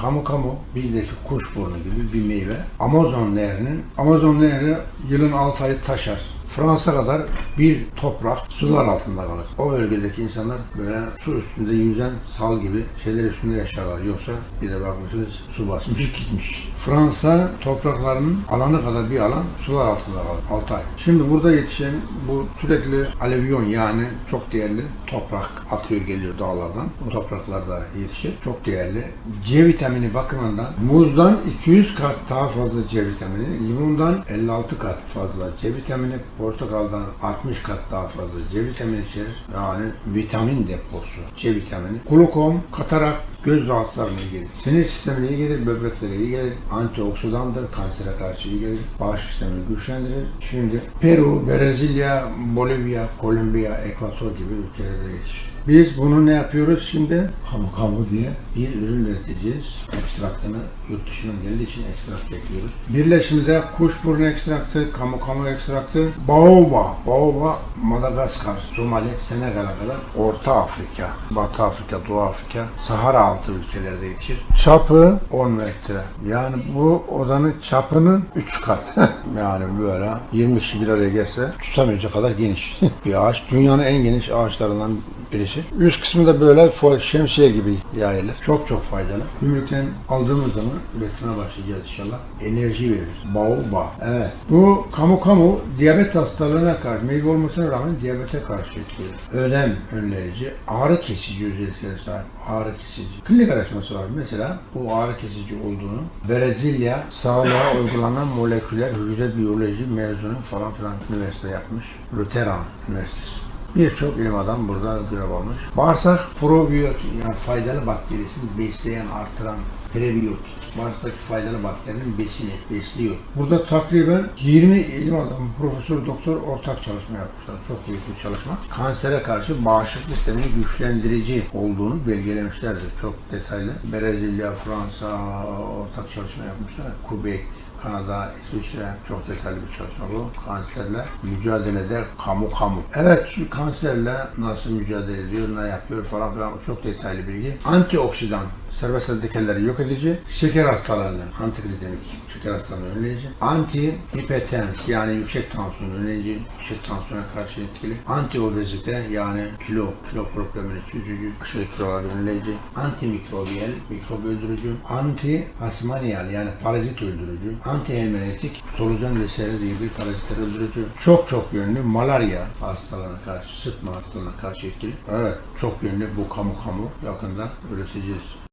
Kamu kamu bizdeki kuşburnu gibi bir meyve. Amazon Nehri'nin Amazon Nehri yılın 6 ayı taşar. Fransa kadar bir toprak sular altında kalır. O bölgedeki insanlar böyle su üstünde yüzen sal gibi şeyler üstünde yaşarlar. Yoksa bir de bakmışsınız su basmış gitmiş. Fransa topraklarının alanı kadar bir alan sular altında kalır. 6 ay. Şimdi burada yetişen bu sürekli alevyon yani çok değerli toprak akıyor geliyor dağlardan. Bu topraklarda yetişir. Çok değerli. C vitamini bakımından muzdan 200 kat daha fazla C vitamini, limondan 56 kat fazla C vitamini, portakaldan 60 kat daha fazla C vitamini içerir. Yani vitamin deposu C vitamini. Glukom, katarak, göz rahatsızlarına iyi gelir. Sinir sistemine iyi gelir, böbreklere iyi gelir. Antioksidandır, kansere karşı iyi gelir. Bağışıklık sistemini güçlendirir. Şimdi Peru, Brezilya, Bolivya, Kolombiya, Ekvator gibi ülkelerde yetişir. Biz bunu ne yapıyoruz şimdi? Kamu kamu diye bir ürün üreteceğiz. Ekstraktını yurt dışından geldiği için ekstrakt bekliyoruz. Birleşimde kuşburnu ekstraktı, kamu kamu ekstraktı, baoba, baoba Madagaskar, Somali, Senegal'a kadar Orta Afrika, Batı Afrika, Doğu Afrika, Sahara altı ülkelerde yetişir. Çapı 10 metre. Yani bu odanın çapının 3 kat. yani böyle 20 kişi bir araya gelse tutamayacak kadar geniş bir ağaç. Dünyanın en geniş ağaçlarından birisi. Üst kısmı da böyle şemsiye gibi yayılır. Çok çok faydalı. Gümrükten aldığımız zaman üretime başlayacağız inşallah. Enerji verir. Baoba. Evet. Bu kamu kamu diyabet hastalığına karşı meyve olmasına rağmen diyabete karşı etkili. Ödem önleyici, ağrı kesici özelliklere sahip. Ağrı kesici. Klinik araştırması var. Mesela bu ağrı kesici olduğunu Brezilya sağlığa uygulanan moleküler hücre biyoloji mezunu falan filan üniversite yapmış. Lutheran Üniversitesi. Birçok ilim adam burada görev almış. Bağırsak probiyotik yani faydalı bakterisini besleyen, artıran prebiyotik. Bağırsaktaki faydalı bakterinin besini besliyor. Burada takriben 20 ilim adamı, profesör, doktor ortak çalışma yapmışlar. Çok büyük bir çalışma. Kansere karşı bağışıklık sistemini güçlendirici olduğunu belgelemişlerdir. Çok detaylı. Brezilya, Fransa ortak çalışma yapmışlar. Quebec, Kanada, İsviçre çok detaylı bir çalışma bu. Kanserle mücadelede kamu kamu. Evet şu kanserle nasıl mücadele ediyor, ne yapıyor falan filan çok detaylı bilgi. Antioksidan serbest radikalleri yok edici, şeker hastalarını antiglisemik şeker hastalığını önleyici, anti hipotens yani yüksek tansiyon önleyici, yüksek tansiyona karşı etkili, anti obezite yani kilo, kilo problemini çözücü, aşırı kiloları önleyici, antimikrobiyel, mikrop öldürücü, anti hasmaniyal yani parazit öldürücü, anti helminetik, solucan vesaire gibi bir parazitleri öldürücü, çok çok yönlü malaria hastalığına karşı, sıtma hastalığına karşı etkili. Evet, çok yönlü bu kamu kamu yakında üreteceğiz.